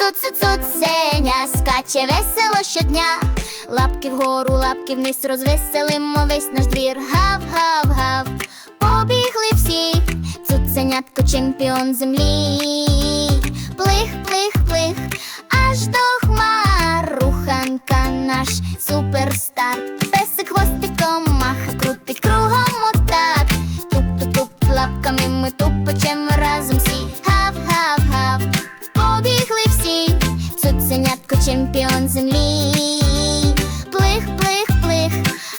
цуцу цуценя скаче весело щодня. Лапки вгору, лапки вниз розвеселимо весь наш двір. Гав, гав, гав. Побігли всі, цуценятко чемпіон землі. Плих, плих, плих, аж до хмар. Руханка наш суперстар. Песик хвостиком маха, крутить кругом отак. Туп-туп-туп лапками ми тупочем разом чемпіон землі. Плих, плих, плих,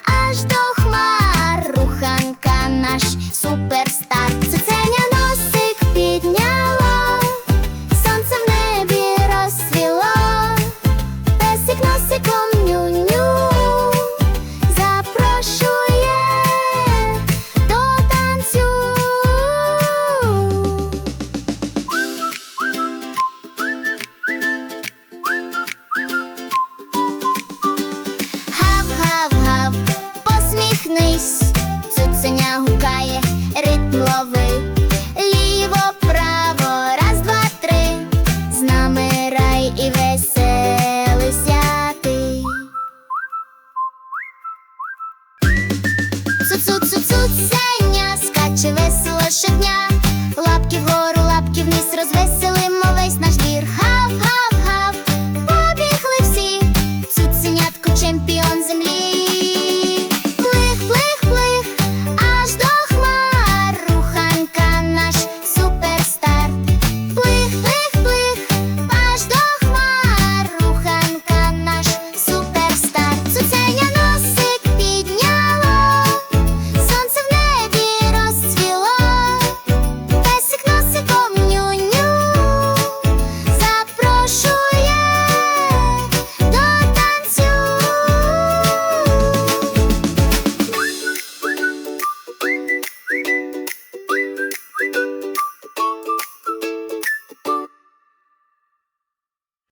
аж до хмар. Руханка наш суперстар. Проснись, цуценя гукає, ритм лови, ліво, право, раз, два, три, з нами рай і веселися ти. Цу цу цу цуценя скаче весело щодня, лапки вгору, лапки вниз розвесело.